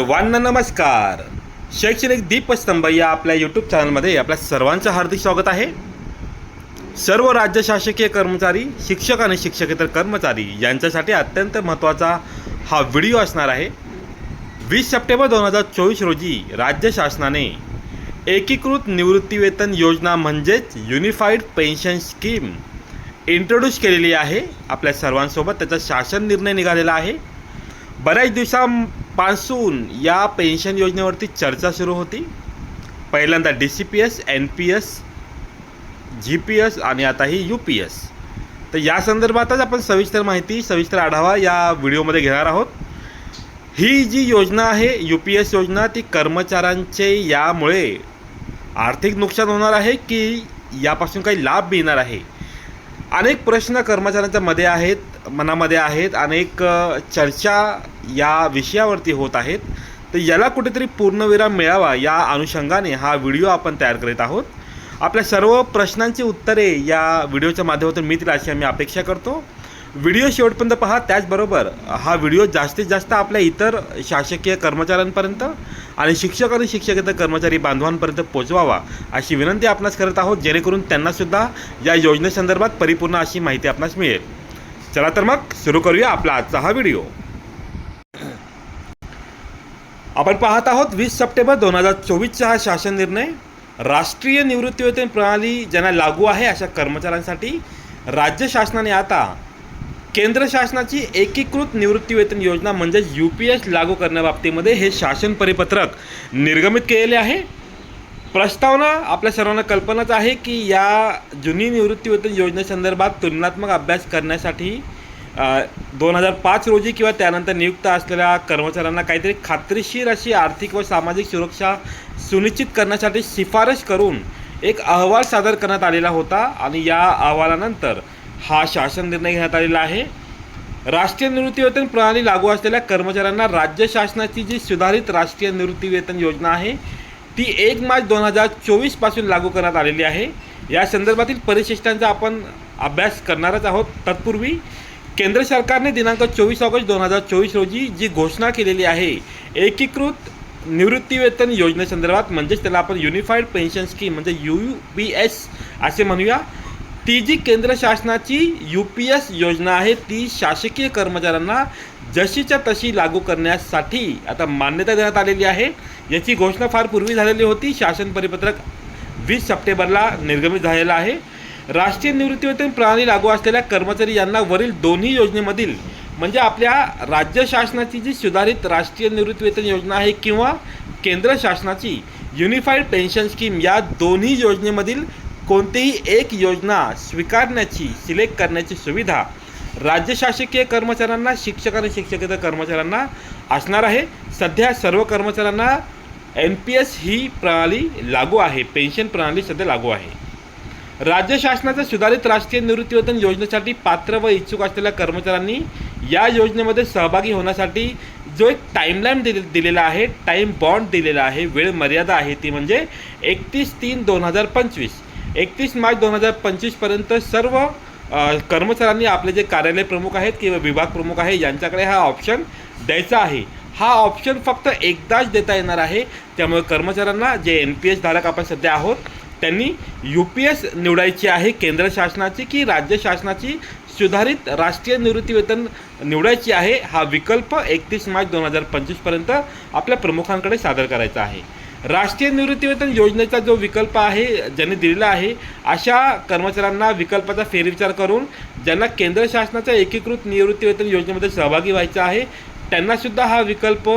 सर्वांना नमस्कार. शैक्षणिक दीपस्तंभ या आपल्या यूट्यूब चॅनलमध्ये आपल्या सर्वांचं हार्दिक स्वागत आहे. सर्व राज्य शासकीय कर्मचारी शिक्षक आणि शिक्षकेतर कर्मचारी यांच्यासाठी अत्यंत महत्त्वाचा हा व्हिडिओ असणार आहे. वीस सप्टेंबर दोन हजार चोवीस रोजी राज्य शासनाने एकीकृत निवृत्तीवेतन योजना म्हणजेच युनिफाईड पेन्शन स्कीम इंट्रोड्यूस केलेली आहे. आपल्या सर्वांसोबत त्याचा शासन निर्णय निघालेला आहे. बऱ्याच दिवसां पासून या पेन्शन योजनेवरती चर्चा सुरू होती. पहिल्यांदा D C P S N P S G P S आणि आता ही यू पी एस तर या संदर्भातच आपण सविस्तर माहिती सविस्तर आढावा या व्हिडिओमध्ये घेणार आहोत. ही जी योजना आहे यू पी एस योजना ती कर्मचाऱ्यांचे यामुळे आर्थिक नुकसान होणार आहे की यापासून काही लाभ मिळणार आहे? अनेक प्रश्न कर्मचाऱ्यांच्या मध्ये आहेत. मनामध्ये आहेत अनेक चर्चा या विषयावरती होत आहेत. तर याला कुठेतरी पूर्णविराम मिळावा या अनुषंगाने हा व्हिडिओ आपण तयार करीत आहोत. आपल्या सर्व प्रश्नांची उत्तरे या व्हिडिओच्या माध्यमातून मिळतील अशी आम्ही अपेक्षा करतो. व्हिडिओ शेवटपर्यंत पहा त्याचबरोबर हा व्हिडिओ जास्तीत जास्त आपल्या इतर शासकीय कर्मचाऱ्यांपर्यंत आणि शिक्षक आणि शिक्षकेतर कर्मचारी बांधवांपर्यंत पोचवावा अशी विनंती आपणास करत आहोत. जेणेकरून त्यांनासुद्धा या योजनेसंदर्भात परिपूर्ण अशी माहिती आपणास मिळेल. चला तर मग सुरू करूया आपला आजचा हा व्हिडिओ. आपण पाहत आहोत वीस सप्टेंबर दोन हजार चोवीसचा हा शासन निर्णय. राष्ट्रीय निवृत्तीवेतन प्रणाली ज्यांना लागू आहे अशा कर्मचाऱ्यांसाठी राज्य शासनाने आता केंद्र शासनाची एकीकृत निवृत्तीवेतन योजना म्हणजेच यू पी एस लागू करण्याबाबतीमध्ये हे शासन परिपत्रक निर्गमित केलेले आहे. प्रस्तावना आपल्या सर्वांना कल्पनाच आहे की या जुनी निवृत्तीवेतन योजनेसंदर्भात तुलनात्मक अभ्यास करण्यासाठी दोन हजार पाच रोजी किंवा त्यानंतर नियुक्त असलेल्या कर्मचाऱ्यांना काहीतरी खात्रीशीर अशी आर्थिक व सामाजिक सुरक्षा सुनिश्चित करण्यासाठी शिफारस करून एक अहवाल सादर करण्यात आलेला होता आणि या अहवालानंतर हा शासन निर्णय घेण्यात आलेला आहे. राष्ट्रीय निवृत्तीवेतन प्रणाली लागू असलेल्या कर्मचाऱ्यांना राज्य शासनाची जी सुधारित राष्ट्रीय निवृत्तीवेतन योजना आहे ती एक मार्च दोन हजार चोवीसपासून लागू करण्यात आलेली आहे. या संदर्भातील परिशिष्टांचा आपण अभ्यास करणारच आहोत. तत्पूर्वी केंद्र सरकारने दिनांक चोवीस ऑगस्ट दोन हजार चोवीस रोजी जी घोषणा केलेली आहे एकीकृत निवृत्तीवेतन योजनेसंदर्भात म्हणजेच त्याला आपण युनिफाईड पेन्शन स्कीम म्हणजे यू पी एस असे म्हणूया ती जी केंद्र शासनाची यू पी एस योजना आहे ती शासकीय कर्मचाऱ्यांना जशीच्या तशी लागू करण्यासाठी आता मान्यता देण्यात आलेली आहे. याची घोषणा फार पूर्वी झालेली होती. शासन परिपत्रक वीस सप्टेंबरला निर्गमित झालेलं आहे. राष्ट्रीय निवृत्तीवेतन प्रणाली लागू असलेल्या कर्मचारी यांना वरील दोन्ही योजनेमधील म्हणजे आपल्या राज्य शासनाची जी सुधारित राष्ट्रीय निवृत्तीवेतन योजना आहे किंवा केंद्र शासनाची युनिफाईड पेन्शन स्कीम या दोन्ही योजनेमधील कोणतीही एक योजना स्वीकारण्याची सिलेक्ट करण्याची सुविधा राज्य शासकीय कर्मचाऱ्यांना शिक्षक आणि शिक्षकेतर कर्मचाऱ्यांना असणार आहे. सध्या सर्व कर्मचाऱ्यांना एन पी एस ही प्रणाली लागू आहे पेन्शन प्रणाली सध्या लागू आहे. राज्य शासनाच्या सुधारित राष्ट्रीय निवृत्तीवेतन योजनेसाठी पात्र व इच्छुक असलेल्या कर्मचाऱ्यांनी या योजनेमध्ये सहभागी होण्यासाठी जो एक टाईमलाईन दिले दिलेला आहे टाईम बॉन्ड दिलेला आहे वेळ मर्यादा आहे ती म्हणजे एकतीस तीन दोन हजार पंचवीस. एकतीस मार्च दोन हजार पंचवीसपर्यंत सर्व कर्मचाऱ्यांनी आपले जे कार्यालय प्रमुख आहेत किंवा विभाग प्रमुख आहे यांच्याकडे हा ऑप्शन द्यायचा आहे. हा ऑप्शन फक्त एकदाच देता येणार आहे. त्यामुळे कर्मचाऱ्यांना जे एन पी एस धारक आपण सध्या आहोत त्यांनी यू पी एस निवडायची आहे केंद्र शासनाची की राज्य शासनाची सुधारित राष्ट्रीय निवृत्तीवेतन निवडायची आहे हा विकल्प एकतीस मार्च दोन हजार पंचवीसपर्यंत आपल्या प्रमुखांकडे सादर करायचा आहे. राष्ट्रीय निवृत्तीवेतन योजनेचा जो विकल्प आहे ज्यांनी दिलेला आहे अशा कर्मचाऱ्यांना विकल्पाचा फेरविचार करून ज्यांना केंद्र शासनाच्या एकीकृत निवृत्तीवेतन योजनेमध्ये सहभागी व्हायचं आहे त्यांनासुद्धा हा विकल्प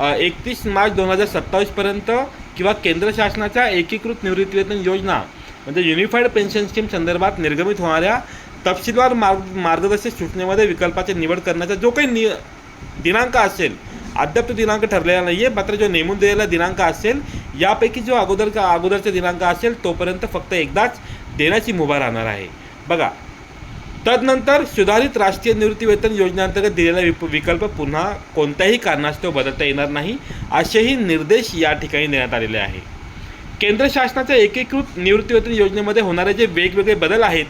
एकतीस मार्च दोन हजार सत्तावीसपर्यंत किंवा केंद्र शासनाच्या एकीकृत निवृत्तीवेतन योजना म्हणजे युनिफाईड पेन्शन स्कीम संदर्भात निर्गमित होणाऱ्या तपशीलवार मार्ग मार्गदर्शक सूचनेमध्ये विकल्पाची निवड करण्याचा जो काही नि दिनांक असेल अद्याप तो दिनांक ठरलेला नाही आहे मात्र जो नेमून दिलेला दिनांक असेल यापैकी जो अगोदर अगोदरचा दिनांक असेल तोपर्यंत फक्त एकदाच देण्याची मुभा राहणार आहे. बघा तदनंतर सुधारित राष्ट्रीय निवृत्तीवेतन योजनेअंतर्गत दिलेला विप विकल्प पुन्हा कोणत्याही कारणास्तव बदलता येणार नाही असेही निर्देश या ठिकाणी देण्यात आलेले आहे. केंद्र शासनाच्या एकीकृत निवृत्तीवेतन योजनेमध्ये होणारे जे वेगवेगळे बदल आहेत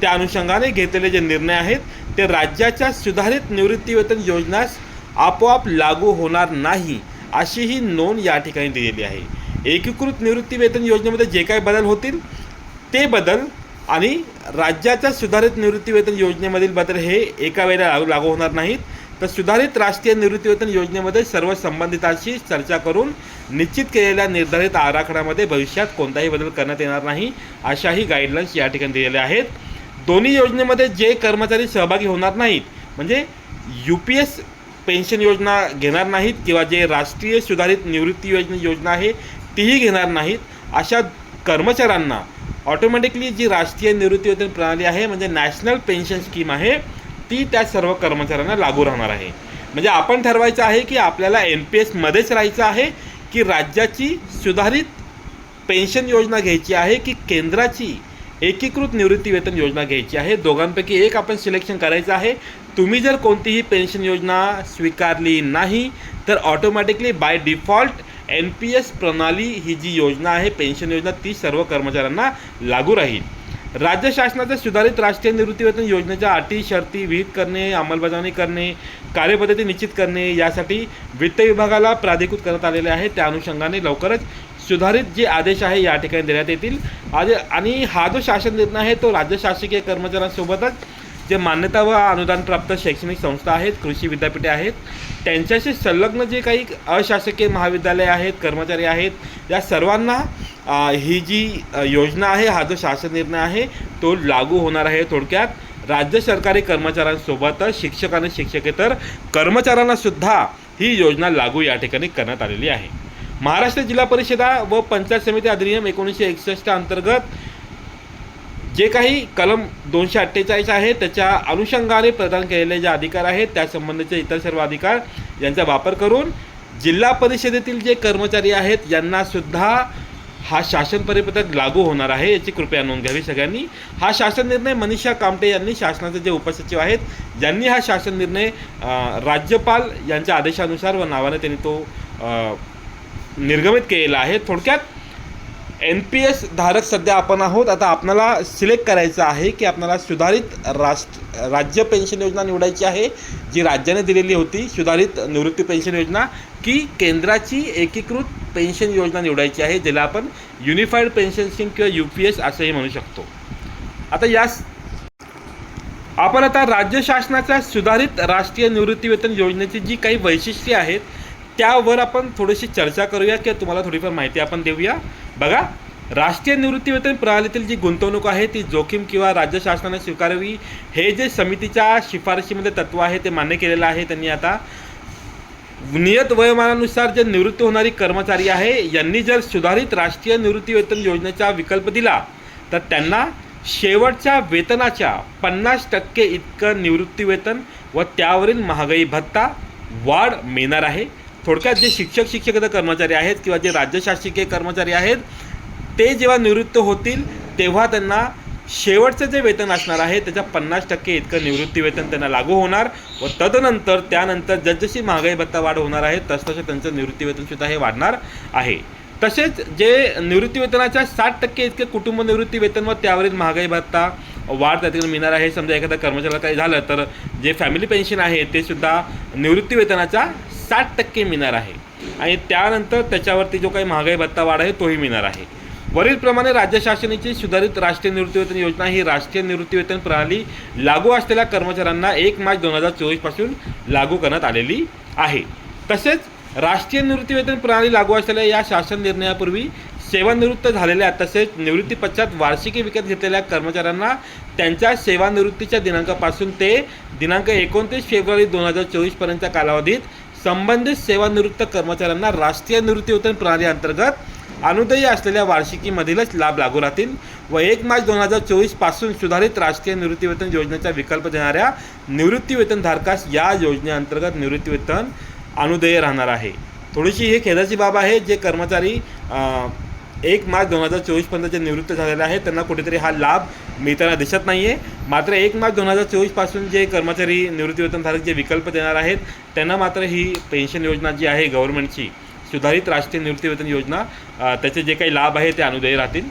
त्या अनुषंगाने घेतलेले जे निर्णय आहेत ते राज्याच्या सुधारित निवृत्तीवेतन योजनास आपोआप लागू होणार नाही अशी ही नोंद या ठिकाणी दिलेली आहे. एकीकृत निवृत्तीवेतन योजनेमध्ये जे काही बदल होतील ते बदल आणि राज्याच्या सुधारित निवृत्तीवेतन योजनेमधील बदल हे एका वेळेला लागू लागू होणार नाहीत. तर सुधारित राष्ट्रीय निवृत्तीवेतन योजनेमध्ये सर्व संबंधितांशी चर्चा करून निश्चित केलेल्या निर्धारित आराखड्यामध्ये भविष्यात कोणताही बदल करण्यात येणार नाही अशाही गाईडलाईन्स या ठिकाणी दिलेल्या आहेत. दोन्ही योजनेमध्ये जे कर्मचारी सहभागी होणार नाहीत म्हणजे यू पी एस पेन्शन योजना घेणार नाहीत किंवा जे राष्ट्रीय सुधारित निवृत्ती योजना योजना आहे तीही घेणार नाहीत. अशा कर्मचाऱ्यांना ऑटोमॅटिकली जी राष्ट्रीय निवृत्तीवेतन प्रणाली आहे म्हणजे नॅशनल पेन्शन स्कीम आहे ती त्या सर्व कर्मचाऱ्यांना लागू राहणार आहे. म्हणजे आपण ठरवायचं आहे की आपल्याला एन पी एसमध्येच राहायचं आहे की राज्याची सुधारित पेन्शन योजना घ्यायची आहे की केंद्राची एकीकृत निवृत्तीवेतन योजना घ्यायची आहे. दोघांपैकी एक आपण सिलेक्शन करायचं आहे. तुम्ही जर कोणतीही पेन्शन योजना स्वीकारली नाही तर automatically by default N P S प्रणाली ही जी योजना आहे पेन्शन योजना ती सर्व कर्मचाऱ्यांना लागू राहील. राज्य शासनाच्या सुधारित राष्ट्रीय निवृत्तीवेतन योजनेच्या अटी शर्ती विहित करणे अंमलबजावणी करणे कार्यपद्धती निश्चित करणे यासाठी वित्त विभागाला प्राधिकृत करण्यात आलेले आहे. त्या अनुषंगाने लवकरच सुधारित जे आदेश आहे या ठिकाणी देण्यात येतील. आदे आणि हा जो शासन निर्णय आहे तो राज्य शासकीय कर्मचाऱ्यांसोबतच जे मान्यता व अनुदानप्राप्त शैक्षणिक संस्था आहेत कृषी विद्यापीठे आहेत त्यांच्याशी संलग्न जे काही अशासकीय महाविद्यालय आहेत कर्मचारी आहेत या सर्वांना ही जी योजना आहे हा जो शासन निर्णय आहे तो लागू होणार आहे थोडक्यात. राज्य सरकारी कर्मचाऱ्यांसोबतच शिक्षक आणि शिक्षकेतर कर्मचाऱ्यांनासुद्धा ही योजना लागू या ठिकाणी करण्यात आलेली आहे. महाराष्ट्र जिल्हा परिषदा व पंचायत समिती अधिनियम एकोणीसशे एकसष्ट अंतर्गत जे काही कलम दोनशे अठ्ठेचाळीस आहे त्याच्या अनुषंगाने प्रदान केलेले जे अधिकार आहेत त्यासंबंधीचे इतर सर्व अधिकार यांचा वापर करून जिल्हा परिषदेतील जे कर्मचारी आहेत यांनासुद्धा हा शासन परिपत्रक लागू होणार आहे याची कृपया नोंद घ्यावी सगळ्यांनी. हा शासन निर्णय मनीषा कामटे यांनी शासनाचे जे उपसचिव आहेत ज्यांनी हा शासन निर्णय राज्यपाल यांच्या आदेशानुसार व नावाने त्यांनी तो निर्गमित केलेला आहे. थोडक्यात एन पी एस धारक सध्या आपण आहोत. आता आपल्याला सिलेक्ट करायचं आहे की आपल्याला सुधारित राष्ट्र राज्य पेन्शन योजना निवडायची आहे जी राज्याने दिलेली होती सुधारित निवृत्ती पेन्शन योजना की केंद्राची एकीकृत पेन्शन योजना निवडायची आहे ज्याला आपण युनिफाईड पेन्शन स्कीम किंवा यू पी एस असंही म्हणू शकतो. आता यास आपण आता राज्य शासनाच्या सुधारित राष्ट्रीय निवृत्तीवेतन योजनेची जी काही वैशिष्ट्ये आहेत त्यावर आपण थोडीशी चर्चा करूया किंवा तुम्हाला थोडीफार माहिती आपण देऊया. बघा राष्ट्रीय निवृत्तीवेतन प्रणालीतील जी गुंतवणूक आहे ती जोखीम किंवा राज्य शासनाने स्वीकारावी हे जे समितीच्या शिफारशीमध्ये तत्व आहे ते मान्य केलेलं आहे. त्यांनी आता नियत वयोमानानुसार जे निवृत्त होणारी कर्मचारी आहे यांनी जर सुधारित राष्ट्रीय निवृत्तीवेतन योजनेचा विकल्प दिला तर त्यांना शेवटच्या वेतनाच्या पन्नास टक्के इतकं निवृत्तीवेतन व त्यावरील महागाई भत्ता वाढ मिळणार आहे. थोडक्यात जे शिक्षक शिक्षकेतर कर्मचारी आहेत किंवा जे राज्य शासकीय कर्मचारी आहेत ते जेव्हा निवृत्त होतील तेव्हा त्यांना शेवटचं जे वेतन असणार आहे त्याच्या पन्नास टक्के इतकं निवृत्ती वेतन त्यांना लागू होणार व तदनंतर त्यानंतर जसजशी महागाई भत्ता वाढ होणार आहे तसतसं त्यांचं निवृत्ती वेतनसुद्धा हे वाढणार आहे. तसेच जे निवृत्ती वेतनाच्या साठ टक्के इतके कुटुंब निवृत्ती वेतन व त्यावरील महागाई भत्ता वाढ त्या मिळणार आहे समजा एखाद्या कर्मचाऱ्याला काही झालं तर जे फॅमिली पेन्शन आहे ते सुद्धा निवृत्ती वेतनाच्या साठ टक्के मिळणार आहे. आणि त्यानंतर त्याच्यावरती जो काही महागाई भत्ता वाढ आहे तोही मिळणार आहे. वरीलप्रमाणे राज्य शासनाची सुधारित राष्ट्रीय निवृत्तीवेतन योजना ही राष्ट्रीय निवृत्तीवेतन प्रणाली लागू असलेल्या कर्मचाऱ्यांना एक मार्च दोन हजार चोवीसपासून लागू करण्यात आलेली आहे. तसेच राष्ट्रीय निवृत्तीवेतन प्रणाली लागू असलेल्या या शासन निर्णयापूर्वी सेवानिवृत्त झालेल्या तसेच निवृत्ती पश्चात वार्षिकी विकत घेतलेल्या कर्मचाऱ्यांना त्यांच्या सेवानिवृत्तीच्या दिनांकापासून ते दिनांक एकोणतीस फेब्रुवारी दोन हजार चोवीसपर्यंतच्या कालावधीत संबंधित सेवानिवृत्त कर्मचाऱ्यांना राष्ट्रीय निवृत्तीवेतन प्रणाली अंतर्गत अनुदयी असलेल्या वार्षिकीमधीलच लाभ लागू राहतील व एक मार्च दोन हजार चोवीसपासून सुधारित राष्ट्रीय निवृत्तीवेतन योजनेचा विकल्प देणाऱ्या निवृत्तीवेतन धारकास या योजनेअंतर्गत निवृत्तीवेतन अनुदेय राहणार आहे. थोडीशी ही खेदाची बाब आहे जे कर्मचारी एक मार्च दोन हजार चोवीसपर्यंत जे निवृत्त झालेले आहेत. त्यांना कुठेतरी हा लाभ मिळताना दिसत नाही आहे मात्र एक मार्च दोन हजार चोवीसपासून जे कर्मचारी निवृत्तीवेतनधारक जे विकल्प देणार आहेत त्यांना मात्र ही पेन्शन योजना जी आहे गव्हर्नमेंटची सुधारित राष्ट्रीय निवृत्तीवेतन योजना त्याचे जे काही लाभ आहे ते अनुदेय राहतील.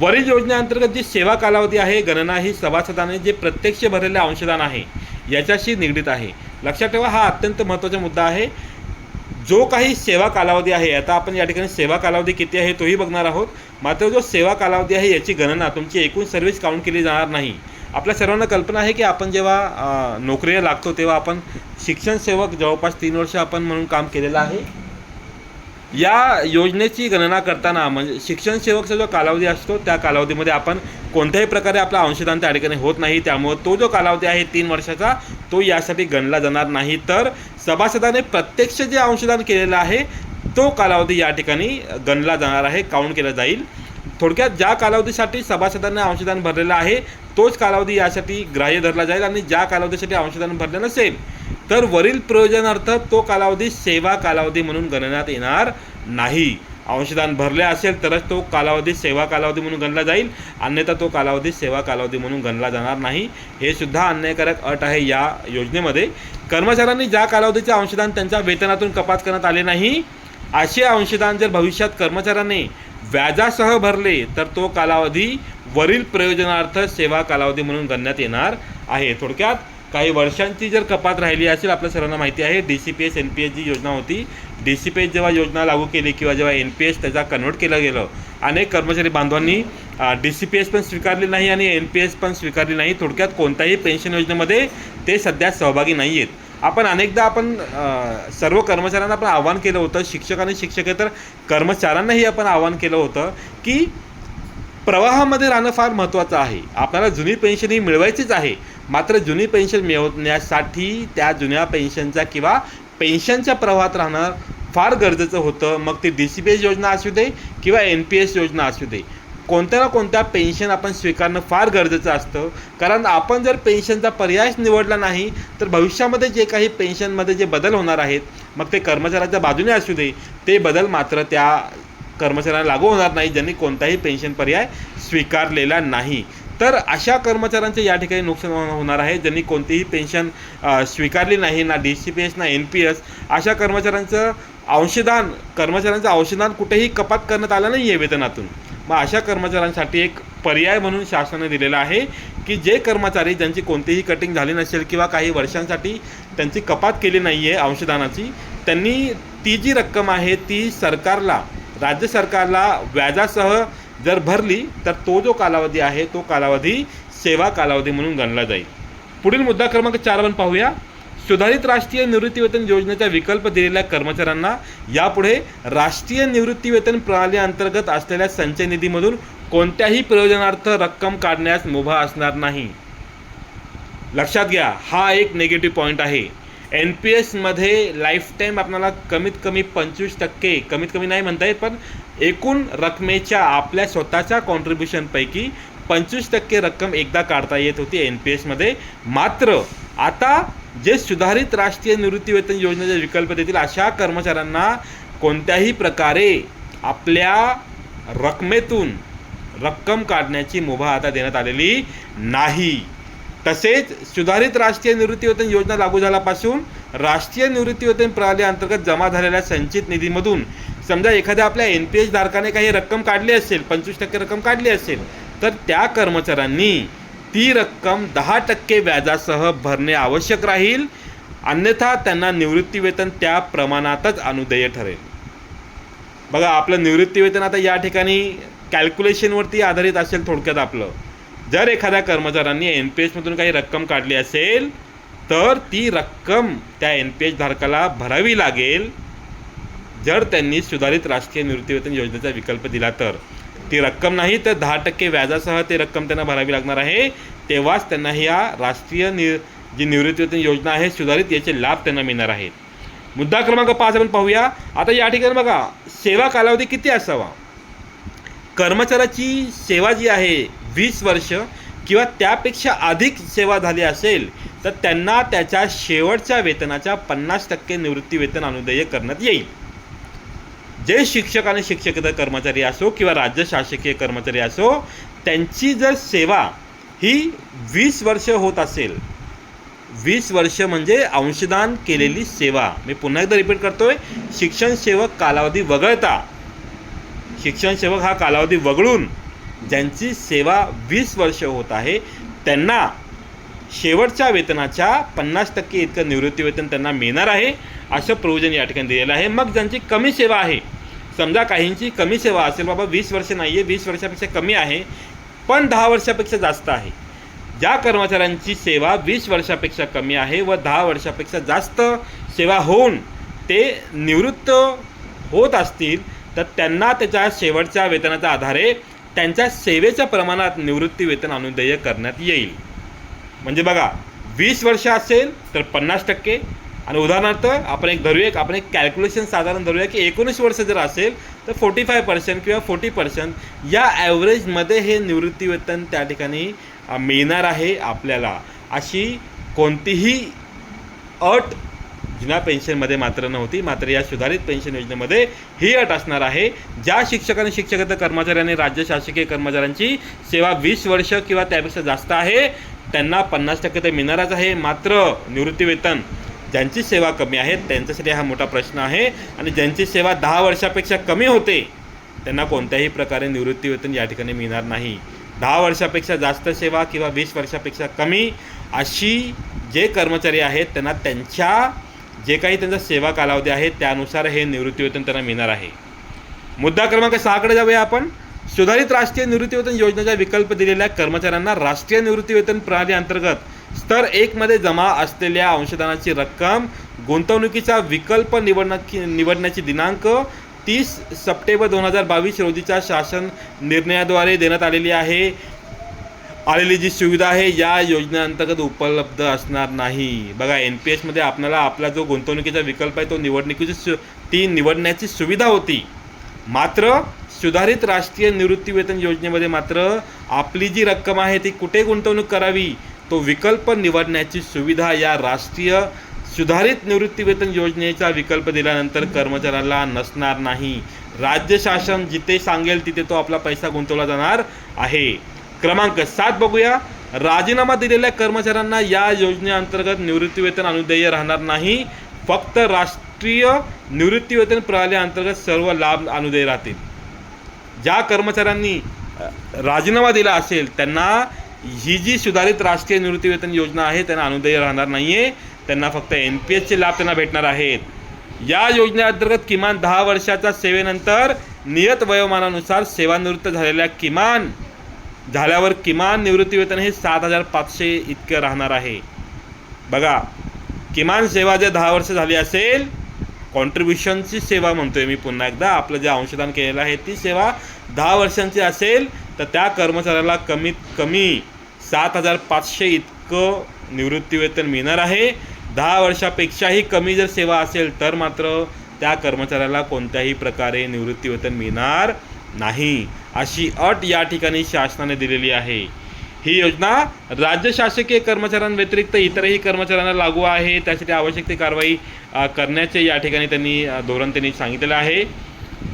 वरील योजनेअंतर्गत जी सेवा कालावधी आहे गणना ही सभासदाने जे प्रत्यक्ष भरलेले अंशदान आहे याच्याशी निगडीत आहे. लक्षात ठेवा हा अत्यंत महत्त्वाचा मुद्दा आहे. जो काही सेवा कालावधी आहे आता आपण या ठिकाणी सेवा कालावधी किती आहे तोही बघणार आहोत. मात्र जो सेवा कालावधी आहे याची गणना तुमची एकूण सर्व्हिस काउंट केली जाणार नाही. आपल्या सर्वांना कल्पना आहे की आपण जेव्हा नोकरीला लागतो तेव्हा आपण शिक्षण सेवक जवळपास तीन वर्ष आपण म्हणून काम केलेलं आहे. या योजनेची गणना करताना म्हणजे शिक्षण सेवकचा जो कालावधी असतो त्या कालावधीमध्ये आपण कोणत्याही प्रकारे आपला अंशदान त्या ठिकाणी होत नाही. त्यामुळं तो जो कालावधी आहे तीन वर्षाचा तो यासाठी गणला जाणार नाही. तर सभासदाने प्रत्यक्ष जे अंशदान केलेलं आहे तो कालावधी या ठिकाणी गणला जाणार आहे काउंट केला जाईल. थोडक्यात ज्या कालावधीसाठी सभासदांना अंशदान भरलेलं आहे तोच कालावधी यासाठी ग्राह्य धरला जाईल आणि ज्या कालावधीसाठी अंशदान भरले नसेल तर वरील प्रयोजनार्थ तो कालावधी सेवा कालावधी म्हणून गणण्यात येणार नाही. अंशदान भरले असेल तरच तो कालावधी सेवा कालावधी म्हणून गणला जाईल. अन्यथा तो कालावधी सेवा कालावधी म्हणून गणला जाणार नाही. हे सुद्धा अन्यायकारक अट आहे या योजनेमध्ये. कर्मचाऱ्यांनी ज्या कालावधीचे अंशदान त्यांच्या वेतनातून कपात करण्यात आले नाही असे अंशदान जर भविष्यात कर्मचाऱ्यांनी व्याजासह भरले तर तो कालावधी वरील प्रयोजनार्थ सेवा कालावधी म्हणून गणण्यात येणार आहे. थोडक्यात काही वर्षांची जर कपात राहिली असेल आपल्या सर्वांना माहिती आहे D C P S N P S G योजना होती डी सी पी एस जेव्हा योजना लागू केली किंवा जेव्हा एन पी एस त्याचा कन्वर्ट केलं गेलं अनेक कर्मचारी बांधवांनी डी सी पी एस पण स्वीकारली नाही आणि एन पी एस पण स्वीकारली नाही थोडक्यात कोणत्याही पेन्शन योजनेमध्ये ते सध्या सहभागी नाही आहेत. आपण अनेकदा आपण सर्व कर्मचाऱ्यांना आपण आवाहन केलं होतं शिक्षक आणि शिक्षकेतर कर्मचाऱ्यांनाही आपण आवाहन केलं होतं की प्रवाहामध्ये राहणं फार महत्त्वाचं आहे. आपल्याला जुनी पेन्शन ही मिळवायचीच आहे. मात्र जुनी पेन्शन मिळवण्यासाठी त्या जुन्या पेन्शनचा किंवा पेन्शनच्या प्रवाहात राहणं फार गरजेचं होतं. मग ती डी सी पी एस योजना असू दे किंवा एन पी एस योजना असू दे. कोणत्या ना कोणत्या पेन्शन आपण स्वीकारणं फार गरजेचं असतं. कारण आपण जर पेन्शनचा पर्यायच निवडला नाही तर भविष्यामध्ये जे काही पेन्शनमध्ये जे बदल होणार आहेत मग ते कर्मचाऱ्याच्या बाजूने असू दे. ते बदल मात्र त्या कर्मचाऱ्यांना लागू होणार नाही ज्यांनी कोणताही पेन्शन पर्याय स्वीकारलेला नाही. तर अशा कर्मचाऱ्यांचे या ठिकाणी नुकसान हो- होणार आहे. ज्यांनी कोणतीही पेन्शन स्वीकारली नाही ना डी सी पी एस ना एन पी एस अशा कर्मचाऱ्यांचं अंशदान कर्मचाऱ्यांचं अंशदान कुठेही कपात करण्यात आलं नाही आहे वेतनातून. मग अशा कर्मचाऱ्यांसाठी एक पर्याय म्हणून शासनाने दिलेला आहे की जे कर्मचारी ज्यांची कोणतीही कटिंग झाली नसेल किंवा काही वर्षांसाठी त्यांची कपात केली नाही आहे अंशदानाची त्यांनी ती जी रक्कम आहे ती सरकारला राज्य सरकारला व्याजासह जर भरली तर तो जो कालावधी आहे तो कालावधी सेवा कालावधी म्हणून गणला जाईल. पुढील मुद्दा क्रमांक चार आपण पाहूया. सुधारित राष्ट्रीय निवृत्तीवेतन योजनेचा विकल्प दिलेल्या कर्मचाऱ्यांना यापुढे राष्ट्रीय निवृत्तीवेतन प्रणाली अंतर्गत असलेल्या संचय निधीमधून कोणत्याही प्रयोजनार्थ रक्कम काढण्यास मुभा असणार नाही. लक्षात घ्या हा एक नेगेटिव्ह पॉईंट आहे. एन पी एसमध्ये लाईफ टाईम आपल्याला कमीत कमी पंचवीस टक्के कमीत कमी नाही म्हणता येत पण एकूण रकमेच्या आपल्या स्वतःच्या कॉन्ट्रीब्युशनपैकी पंचवीस टक्के रक्कम एकदा काढता येत होती एन पी एसमध्ये मात्र आता जे सुधारित राष्ट्रीय निवृत्तीवेतन योजनेचे विकल्प देतील अशा कर्मचाऱ्यांना कोणत्याही प्रकारे आपल्या रकमेतून रक्कम काढण्याची मुभा आता देण्यात आलेली नाही. तसेच सुधारित राष्ट्रीय निवृत्तीवेतन योजना लागू झाल्यापासून राष्ट्रीय निवृत्तीवेतन प्रणाली अंतर्गत जमा झालेल्या संचित निधीमधून समजा एखाद्या आपल्या एन पी एस धारकाने काही रक्कम काढली असेल पंचवीस टक्के रक्कम काढली असेल तर त्या कर्मचाऱ्यांनी ती रक्कम दहा टक्के व्याजासह भरणे आवश्यक राहील. अन्यथा त्यांना निवृत्तीवेतन त्या प्रमाणातच अनुदेय ठरेल. बघा आपलं निवृत्तीवेतन आता या ठिकाणी कॅल्क्युलेशनवरती आधारित असेल थोडक्यात आपलं. जर एखाद्या कर्मचाऱ्यांनी एन पी एसमधून काही रक्कम काढली असेल तर ती रक्कम त्या एन पी एस धारकाला भरावी लागेल. जर त्यांनी सुधारित राष्ट्रीय निवृत्तीवेतन योजनेचा विकल्प दिला तर. ती रक्कम नाही तर दहा टक्के व्याजासह ती रक्कम त्यांना भरावी लागणार आहे. तेव्हाच त्यांना ह्या राष्ट्रीय नि जी निवृत्तीवेतन योजना आहे सुधारित याचे लाभ त्यांना मिळणार आहेत. मुद्दा क्रमांक पाच आपण पाहूया. आता या ठिकाणी बघा सेवा कालावधी किती असावा? कर्मचाऱ्याची सेवा जी आहे वीस वर्ष किंवा त्यापेक्षा अधिक सेवा झाली असेल तर त्यांना त्याच्या शेवटच्या वेतनाच्या पन्नास टक्के निवृत्ती वेतन अनुदेय करण्यात येईल. जे शिक्षक आणि शिक्षकेतर कर्मचारी असो किंवा राज्य शासकीय कर्मचारी असो त्यांची जर सेवा ही वीस वर्ष होत असेल वीस वर्ष म्हणजे अंशदान केलेली सेवा. मी पुन्हा एकदा रिपीट करतोय शिक्षण सेवक कालावधी वगळता. शिक्षण सेवक हा कालावधी वगळून ज्यांची सेवा वीस वर्ष होत आहे त्यांना शेवटच्या वेतनाच्या पन्नास टक्के इतकं निवृत्ती वेतन त्यांना मिळणार आहे असं प्रोविजन या ठिकाणी दिलेलं आहे. मग ज्यांची कमी सेवा आहे समजा काहींची कमी सेवा असेल बाबा वीस वर्ष नाही आहे वीस वर्षापेक्षा कमी आहे पण दहा वर्षापेक्षा जास्त आहे. ज्या कर्मचाऱ्यांची सेवा वीस वर्षापेक्षा कमी आहे व दहा वर्षापेक्षा जास्त सेवा होऊन ते निवृत्त होत असतील तर त्यांना त्याच्या शेवटच्या वेतनाच्या आधारे त्यांच्या सेवेच्या प्रमाणात निवृत्ती वेतन अनुदेय करण्यात येईल. म्हणजे बघा वीस वर्ष असेल तर पन्नास टक्के. आणि उदाहरणार्थ आपण एक धरूया एक आपण एक कॅल्क्युलेशन साधारण धरूया की एकोणीस वर्ष जर असेल तर फोर्टी फाय पर्सेंट किंवा फोर्टी पर्सेंट या ॲव्हरेजमध्ये हे निवृत्ती वेतन त्या ठिकाणी मिळणार आहे आपल्याला. अशी कोणतीही अट जुन्या पेन्शनमध्ये मात्र नव्हती मात्र या सुधारित पेन्शन योजनेमध्ये ही अट असणार आहे. ज्या शिक्षक आणि शिक्षकेतर कर्मचाऱ्यांनी राज्य शासकीय कर्मचाऱ्यांची सेवा वीस वर्ष किंवा त्यापेक्षा जास्त आहे त्यांना पन्नास टक्के तर मिळणारच आहे. मात्र निवृत्तीवेतन ज्यांची सेवा कमी आहे त्यांच्यासाठी हा मोठा प्रश्न आहे. आणि ज्यांची सेवा दहा वर्षापेक्षा कमी होते त्यांना कोणत्याही प्रकारे निवृत्तीवेतन या ठिकाणी मिळणार नाही. दहा वर्षापेक्षा जास्त सेवा किंवा वीस वर्षापेक्षा कमी अशी जे कर्मचारी आहेत त्यांना त्यांच्या जे काही त्यांचा सेवा कालावधी आहे त्यानुसार हे निवृत्तीवेतन त्यांना मिळणार आहे. मुद्दा क्रमांक सहाकडे जाऊया आपण. सुधारित राष्ट्रीय निवृत्तीवेतन योजनेचा विकल्प दिलेल्या कर्मचाऱ्यांना राष्ट्रीय निवृत्तीवेतन प्रणाली अंतर्गत स्तर एकमध्ये जमा असलेल्या अंशदानाची रक्कम गुंतवणुकीचा विकल्प निवडण्याची निवडण्याची दिनांक तीस सप्टेंबर दोन हजार बावीस रोजीच्या शासन निर्णयाद्वारे देण्यात आलेली आहे. आलेली जी सुविधा आहे या योजनेअंतर्गत उपलब्ध असणार नाही. बघा एन पी एसमध्ये आपल्याला आपला जो गुंतवणुकीचा विकल्प आहे तो निवडणुकीची सु ती निवडण्याची सुविधा होती. मात्र सुधारित राष्ट्रीय निवृत्तीवेतन योजनेमध्ये मात्र आपली जी रक्कम आहे ती कुठे गुंतवणूक करावी? तो विकल्प निवडण्याची सुविधा या राष्ट्रीय सुधारित निवृत्तीवेतन योजनेचा विकल्प दिल्यानंतर कर्मचाऱ्याला नसणार नाही. राज्य शासन जिथे सांगेल तिथे तो आपला पैसा गुंतवला जाणार आहे. क्रमांक सात बघूया. राजीनामा दिलेल्या कर्मचाऱ्यांना या योजनेअंतर्गत निवृत्तीवेतन अनुदेय राहणार नाही. फक्त राष्ट्रीय निवृत्तीवेतन प्रणाली अंतर्गत सर्व लाभ अनुदेय राहतील. ज्या कर्मचाऱ्यांनी राजीनामा दिला असेल त्यांना ही जी सुधारित राष्ट्रीय निवृत्तीवेतन योजना आहे त्यांना अनुदेय राहणार नाही आहे त्यांना फक्त एन पी एसचे लाभ त्यांना भेटणार आहेत. या योजनेअंतर्गत किमान दहा वर्षाच्या सेवेनंतर नियत वयोमानानुसार सेवानिवृत्त झालेल्या किमान झाल्यावर किमान निवृत्तीवेतन हे सात हजार पाचशे इतकं राहणार आहे. बघा किमान सेवा जर दहा वर्ष झाली असेल कॉन्ट्रीब्युशनची सेवा म्हणतोय मी पुन्हा एकदा. आपलं जे अंशदान केलेलं आहे ती सेवा दहा वर्षांची असेल तर त्या कर्मचाऱ्याला कमीत कमी सात हजार पाचशे इतकं निवृत्तीवेतन मिळणार आहे. दहा वर्षापेक्षाही कमी जर सेवा असेल तर मात्र त्या कर्मचाऱ्याला कोणत्याही प्रकारे निवृत्तीवेतन मिळणार नाही. अशी अट या ठिकाणी शासनाने दिलेली आहे. ही योजना राज्य शासकीय कर्मचाऱ्यांव्यतिरिक्त इतरही कर्मचाऱ्यांना लागू आहे. त्यासाठी आवश्यक ती कारवाई करण्याचे या ठिकाणी त्यांनी धोरण त्यांनी सांगितलेलं आहे.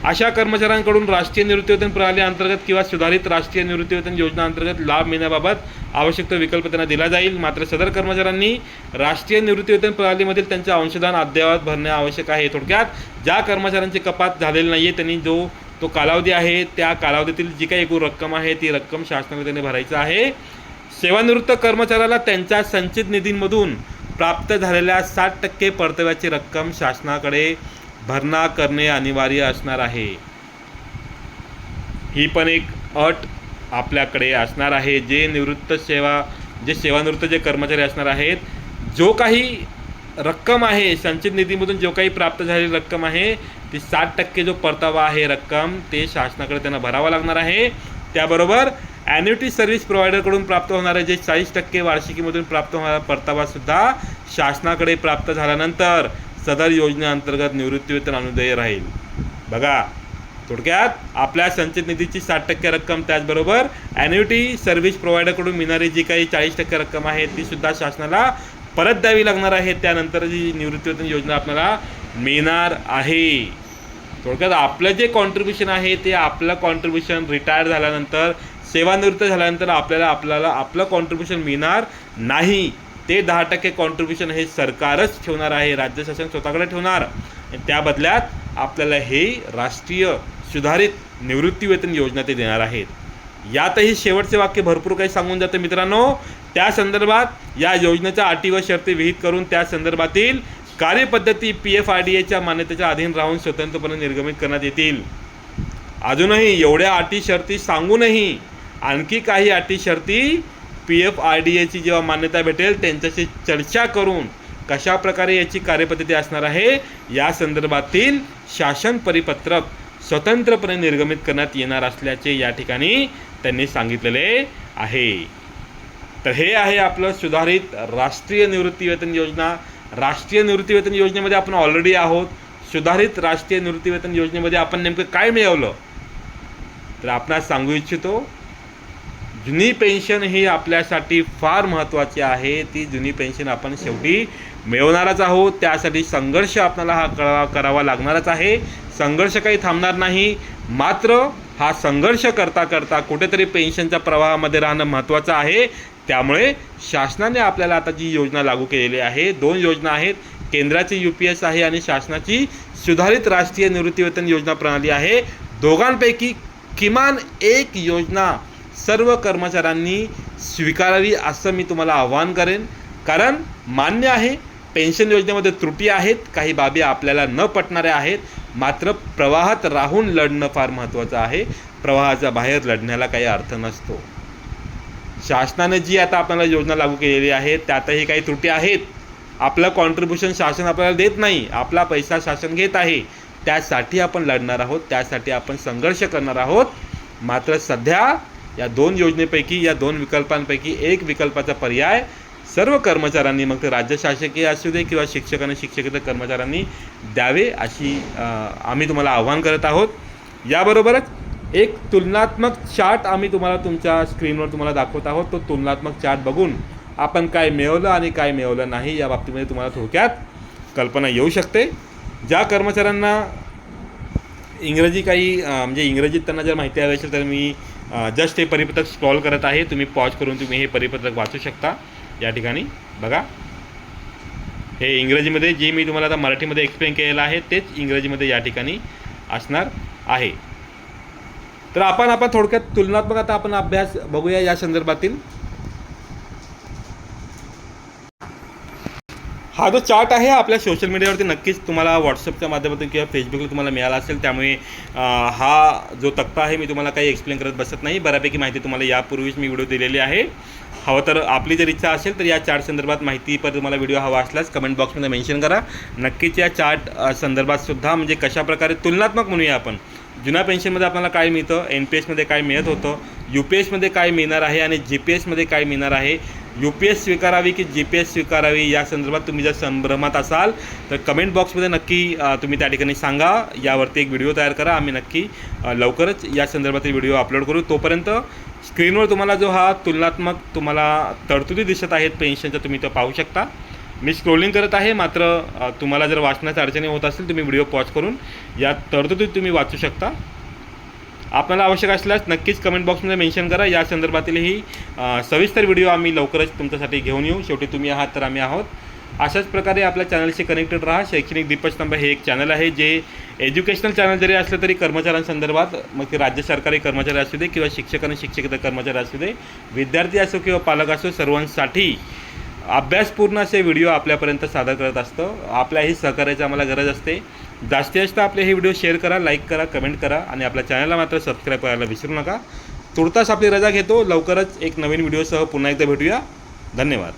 अशा कर्मचाऱ्यांकडून राष्ट्रीय निवृत्तीवेतन प्रणाली अंतर्गत किंवा सुधारित राष्ट्रीय निवृत्तीवेतन योजना अंतर्गत लाभ मिळण्याबाबत आवश्यक तो विकल्प त्यांना दिला जाईल. मात्र सदर कर्मचाऱ्यांनी राष्ट्रीय निवृत्तीवेतन प्रणालीमधील त्यांचे अंशदान अद्ययावत भरणे आवश्यक आहे थोडक्यात. ज्या कर्मचाऱ्यांची कपात झालेली नाही आहे त्यांनी जो तो कालावधी आहे त्या कालावधीतील जी काही एकूण रक्कम आहे ती रक्कम शासनाने त्यांनी भरायचं आहे. सेवानिवृत्त कर्मचाऱ्याला त्यांच्या संचित निधींमधून प्राप्त झालेल्या साठ टक्के परताव्याची रक्कम शासनाकडे भरणा करणे अनिवार्य असणार आहे. ही पण एक अट आपल्याकडे असणार आहे. जे निवृत्त सेवा जे सेवानिवृत्त जे कर्मचारी असणार आहेत जो काही रक्कम आहे. संचित निधीमधून जो काही प्राप्त झालेली रक्कम आहे ती साठ टक्के जो परतावा आहे रक्कम ते शासनाकडे त्यांना भरावा लागणार आहे. त्याबरोबर ॲन्युटी सर्व्हिस प्रोव्हायडरकडून प्राप्त होणारे जे चाळीस टक्के वार्षिकीमधून प्राप्त होणारा परतावासुद्धा शासनाकडे प्राप्त झाल्यानंतर सदर योजनेअंतर्गत निवृत्तीवेतन अनुदेय राहील. बघा थोडक्यात आपल्या संचित निधीची साठ टक्के रक्कम त्याचबरोबर ॲन्युटी सर्व्हिस प्रोव्हायडरकडून मिळणारी जी काही चाळीस टक्के रक्कम आहे ती सुद्धा शासनाला परत द्यावी लागणार आहे. त्यानंतर जी निवृत्तीवेतन योजना आपल्याला मिळणार आहे. थोडक्यात आपलं जे कॉन्ट्रीब्युशन आहे ते आपलं कॉन्ट्रीब्युशन रिटायर झाल्यानंतर सेवानिवृत्त झाल्यानंतर आपल्याला आपल्याला आपलं कॉन्ट्रीब्युशन मिळणार नाही. ते दहा टक्के कॉन्ट्रीब्युशन हे सरकारच ठेवणार आहे. राज्य शासन स्वतःकडे ठेवणार. आणि त्या बदल्यात आपल्याला हे राष्ट्रीय सुधारित निवृत्तीवेतन योजना ते देणार आहेत. यातही शेवटचे वाक्य भरपूर काही सांगून जातं मित्रांनो. त्या संदर्भात या योजनेच्या अटी व शर्ती विहित करून त्या संदर्भातील कार्यपद्धती पी एफ आर डी एच्या मान्यतेच्या अधीन राहून स्वतंत्रपणे निर्गमित करण्यात येतील. अजूनही एवढ्या अटी शर्ती सांगूनही आणखी काही अटी शर्ती पी एफ आर डी एची जेव्हा मान्यता भेटेल त्यांच्याशी चर्चा करून कशा प्रकारे याची कार्यपद्धती असणार आहे या संदर्भातील शासन परिपत्रक स्वतंत्रपणे निर्गमित करण्यात येणार असल्याचे या ठिकाणी त्यांनी सांगितलेले आहे. तर हे आहे आपलं सुधारित राष्ट्रीय निवृत्तीवेतन योजना. राष्ट्रीय निवृत्तीवेतन योजनेमध्ये आपण ऑलरेडी आहोत. सुधारित राष्ट्रीय निवृत्तीवेतन योजनेमध्ये आपण नेमकं काय मिळवलं? तर आपणास सांगू इच्छितो जुनी पेन्शन ही आपल्यासाठी फार महत्त्वाची आहे. ती जुनी पेन्शन आपण शेवटी मिळवणारच आहोत. त्यासाठी संघर्ष आपल्याला हा करावा करावा लागणारच आहे. संघर्ष काही थांबणार नाही. मात्र हा संघर्ष करता करता कुठेतरी पेन्शनच्या प्रवाहामध्ये राहणं महत्त्वाचं आहे. त्यामुळे शासनाने आपल्याला आता जी योजना लागू केलेली आहे दोन योजना आहेत. केंद्राची यू पी एस आहे आणि शासनाची सुधारित राष्ट्रीय निवृत्तीवेतन योजना प्रणाली आहे. दोघांपैकी किमान एक योजना सर्व कर्मचाऱ्यांनी स्वीकारावी असं मी तुम्हाला आव्हान करेन. कारण मान्य आहे पेन्शन योजनेमध्ये त्रुटी आहेत काही बाबी आपल्याला न पटणाऱ्या आहेत. मात्र प्रवाहात राहून लढणं फार महत्त्वाचं आहे. प्रवाहाच्या बाहेर लढण्याला काही अर्थ नसतो. शासनाने जी आता आपल्याला योजना लागू केलेली आहे त्यातही काही त्रुटी आहेत. आपलं कॉन्ट्रीब्युशन शासन आपल्याला देत नाही. आपला पैसा शासन घेत आहे. त्यासाठी आपण लढणार आहोत त्यासाठी आपण संघर्ष करणार आहोत. मात्र सध्या या दोन योजनेपैकी या दोन विकल्पांपैकी एक विकल्पाचा पर्याय सर्व कर्मचाऱ्यांनी मग ते राज्य शासकीय असू दे किंवा शिक्षक आणि शिक्षकेतर कर्मचाऱ्यांनी द्यावे अशी आम्ही तुम्हाला आव्हान करत आहोत. याबरोबरच एक तुलनात्मक चार्ट आम्ही तुम्हाला तुमच्या स्क्रीनवर तुम्हाला दाखवत आहोत. तो तुलनात्मक चार्ट बघून आपण काय मिळवलं आणि काय मिळवलं नाही या बाबतीमध्ये तुम्हाला थोडक्यात कल्पना येऊ शकते. ज्या कर्मचाऱ्यांना इंग्रजी काही म्हणजे इंग्रजीत त्यांना जर माहिती हवी असेल तर मी जस्ट हे परिपत्रक स्क्रॉल करत आहे. तुम्ही पॉज करून तुम्ही हे परिपत्रक वाचू शकता. या ठिकाणी. बघा. हे इंग्रजीमध्ये जे मी तुम्हाला आता मराठीमध्ये एक्सप्लेन केलेलं आहे तेच इंग्रजीमध्ये या ठिकाणी असणार आहे. तर आपण आपण थोडक्यात तुलनात्मक आता आपण अभ्यास बघूया या संदर्भातील. हा जो चार्ट आहे आपल्या सोशल मीडियावरती नक्कीच तुम्हाला व्हॉट्सअपच्या माध्यमातून किंवा फेसबुकला तुम्हाला मिळाला असेल. त्यामुळे हा जो तक्ता आहे मी तुम्हाला काही एक्सप्लेन करत बसत नाही. बऱ्यापैकी माहिती तुम्हाला यापूर्वीच मी व्हिडिओ दिलेली आहे. हवं तर आपली जर इच्छा असेल तर या चार्ट संदर्भात माहिती पर तुम्हाला व्हिडिओ हवा असल्यास कमेंट बॉक्समध्ये मेन्शन करा. नक्कीच या चार्ट संदर्भातसुद्धा संदर्भात सुद्धा म्हणजे कशाप्रकारे तुलनात्मक म्हणूया आपण. जुन्या पेन्शनमध्ये आपल्याला काय मिळतं? एन पी एसमध्ये काय मिळत होतं? यू पी एसमध्ये काय मिळणार आहे आणि जी पी एसमध्ये काय मिळणार आहे? यू पी एस स्वीकारावी की जी पी एस स्वीकारावी? या संदर्भात तुम्ही जर संभ्रमात असाल तर कमेंट बॉक्समध्ये नक्की तुम्ही त्या ठिकाणी सांगा. यावरती एक व्हिडिओ तयार करा. आम्ही नक्की लवकरच या संदर्भातील व्हिडिओ अपलोड करू. तोपर्यंत स्क्रीनवर तुम्हाला जो हा तुलनात्मक तुम्हाला तरतुदी दिसत आहेत पेन्शनचा तुम्ही तो पाहू शकता. मी स्क्रोलिंग करत आहे मात्र तुम्हाला जर वाचण्याच्या अडचणी होत असेल तुम्ही व्हिडिओ पॉज करून या तरतुदी तुम्ही वाचू शकता. आपल्याला आवश्यक असल्यास नक्कीच कमेंट बॉक्समध्ये मेन्शन करा. या संदर्भातीलही सविस्तर व्हिडिओ आम्ही लवकरच तुमच्यासाठी घेऊन येऊ. शेवटी तुम्ही आहात तर आम्ही आहोत. अशाच प्रकारे आपल्या चॅनलशी कनेक्टेड राहा. शैक्षणिक दीपस्तंभ हे एक चॅनल आहे जे एज्युकेशनल चॅनल जरी असलं तरी कर्मचाऱ्यांसंदर्भात मग ते राज्य सरकारी कर्मचारी असू दे किंवा शिक्षक आणि शिक्षकेतर कर्मचारी असू दे विद्यार्थी असो किंवा पालक असो सर्वांसाठी अभ्यासपूर्ण असे व्हिडिओ आपल्यापर्यंत सादर करत असतो. आपल्याही सहकार्याची आम्हाला गरज असते. जास्तीत जास्त आपले हे व्हिडिओ शेअर करा लाईक करा कमेंट करा आणि आपल्या चॅनलला मात्र सबस्क्राईब करायला विसरू नका. तुर्तास आपली रजा घेतो. लवकरच एक नवीन व्हिडिओसह पुन्हा एकदा भेटूया. धन्यवाद.